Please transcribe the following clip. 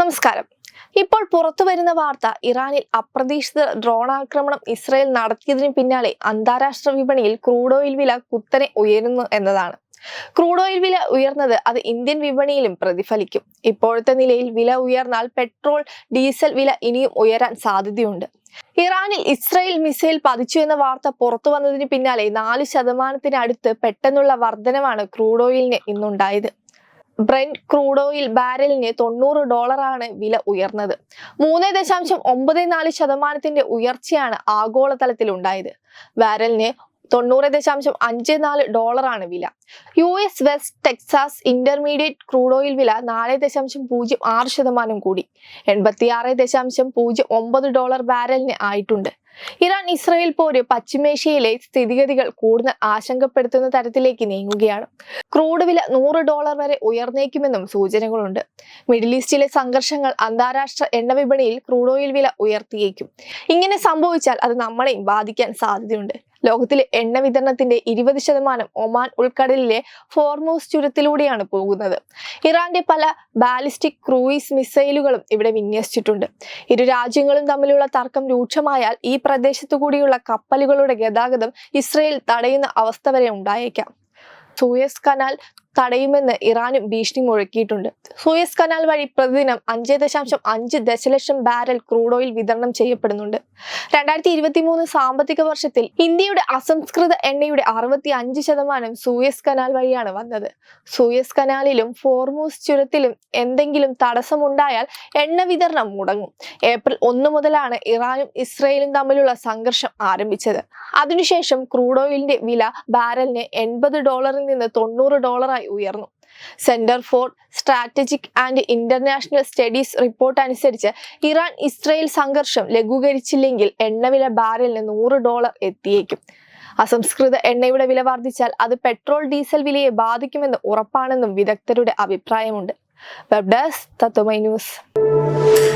നമസ്കാരം. ഇപ്പോൾ പുറത്തു വരുന്ന വാർത്ത ഇറാനിൽ അപ്രതീക്ഷിത ഡ്രോൺ ആക്രമണം ഇസ്രായേൽ നടത്തിയതിന് പിന്നാലെ അന്താരാഷ്ട്ര വിപണിയിൽ ക്രൂഡ് ഓയിൽ വില കുത്തനെ ഉയരുന്നു എന്നതാണ്. ക്രൂഡ് ഓയിൽ വില ഉയർന്നത് അത് ഇന്ത്യൻ വിപണിയിലും പ്രതിഫലിക്കും. ഇപ്പോഴത്തെ നിലയിൽ വില ഉയർന്നാൽ പെട്രോൾ ഡീസൽ വില ഇനിയും ഉയരാൻ സാധ്യതയുണ്ട്. ഇറാനിൽ ഇസ്രായേൽ മിസൈൽ പതിച്ചു എന്ന വാർത്ത പുറത്തു വന്നതിന് പിന്നാലെ നാല് ശതമാനത്തിനടുത്ത് പെട്ടെന്നുള്ള വർധനമാണ് ക്രൂഡ് ഓയിലിന് ഇന്നുണ്ടായത്. ബ്രെന്റ് ക്രൂഡ് ഓയിൽ ബാരലിന് തൊണ്ണൂറ് ഡോളറാണ് വില ഉയർന്നത്. മൂന്ന് ദശാംശം ഒമ്പത് നാല് ശതമാനത്തിന്റെ ഉയർച്ചയാണ് ആഗോളതലത്തിൽ ഉണ്ടായത്. ബാരലിന് തൊണ്ണൂറ് ദശാംശം അഞ്ച് നാല് ഡോളറാണ് വില. U S West Texas intermediate crude oil വില നാല് ദശാംശം പൂജ്യം ആറ് ശതമാനം കൂടി. എൺപത്തിയാറ് ദശാംശം പൂജ്യം ഒമ്പത് ഡോളർ ബാരലിന് ആയിട്ടുണ്ട്. ഇറാൻ ഇസ്രായേൽ പോര് പശ്ചിമേഷ്യയിലെ സ്ഥിതിഗതികൾ കൂടുതൽ ആശങ്കപ്പെടുത്തുന്ന തരത്തിലേക്ക് നീങ്ങുകയാണ്. ക്രൂഡ് വില നൂറ് ഡോളർ വരെ ഉയർന്നേക്കുമെന്നും സൂചനകളുണ്ട്. മിഡിൽ ഈസ്റ്റിലെ സംഘർഷങ്ങൾ അന്താരാഷ്ട്ര എണ്ണവിപണിയിൽ ക്രൂഡ് ഓയിൽ വില ഉയർത്തിയേക്കും. ഇങ്ങനെ സംഭവിച്ചാൽ അത് നമ്മളെയും ബാധിക്കാൻ സാധ്യതയുണ്ട്. ലോകത്തിലെ എണ്ണ വിതരണത്തിന്റെ ഇരുപത് ശതമാനം ഒമാൻ ഉൾക്കടലിലെ ഫോർമോസ് ചുരത്തിലൂടെയാണ് പോകുന്നത്. ഇറാന്റെ പല ബാലിസ്റ്റിക് ക്രൂയിസ് മിസൈലുകളും ഇവിടെ വിന്യസിച്ചിട്ടുണ്ട്. ഇരു രാജ്യങ്ങളും തമ്മിലുള്ള തർക്കം രൂക്ഷമായാൽ ഈ പ്രദേശത്തു കൂടിയുള്ള കപ്പലുകളുടെ ഗതാഗതം ഇസ്രയേൽ തടയുന്ന അവസ്ഥ വരെ ഉണ്ടായേക്കാം. സൂയസ് കനാൽ തടയുമെന്ന് ഇറാനും ഭീഷണി മുഴക്കിയിട്ടുണ്ട്. സൂയസ് കനാൽ വഴി പ്രതിദിനം അഞ്ച് ദശാംശം അഞ്ച് ദശലക്ഷം ബാരൽ ക്രൂഡ് ഓയിൽ വിതരണം ചെയ്യപ്പെടുന്നുണ്ട്. രണ്ടായിരത്തി ഇരുപത്തി മൂന്ന് സാമ്പത്തിക വർഷത്തിൽ ഇന്ത്യയുടെ അസംസ്കൃത എണ്ണയുടെ അറുപത്തി അഞ്ച് ശതമാനം സൂയസ് കനാൽ വഴിയാണ് വന്നത്. സൂയസ് കനാലിലും ഫോർമൂസ് ചുരത്തിലും എന്തെങ്കിലും തടസ്സമുണ്ടായാൽ എണ്ണ വിതരണം മുടങ്ങും. ഏപ്രിൽ ഒന്ന് മുതലാണ് ഇറാനും ഇസ്രയേലും തമ്മിലുള്ള സംഘർഷം ആരംഭിച്ചത്. അതിനുശേഷം ക്രൂഡ് ഓയിലിന്റെ വില ബാരലിന് എൺപത് ഡോളറിൽ നിന്ന് തൊണ്ണൂറ് ഡോളറായി ഉയർന്നു. Centre for Strategic and International Studies report അനുസരിച്ച് ഇറാൻ ഇസ്രയേൽ സംഘർഷം ലഘൂകരിച്ചില്ലെങ്കിൽ എണ്ണവില ബാരലിന് നൂറ് ഡോളർ എത്തിയേക്കും. അസംസ്കൃത എണ്ണയുടെ വില വർദ്ധിച്ചാൽ അത് പെട്രോൾ ഡീസൽ വിലയെ ബാധിക്കുമെന്ന് ഉറപ്പാണെന്നും വിദഗ്ധരുടെ അഭിപ്രായമുണ്ട്. വെബ് ഡെസ്ക് തത്വമൈ ന്യൂസ്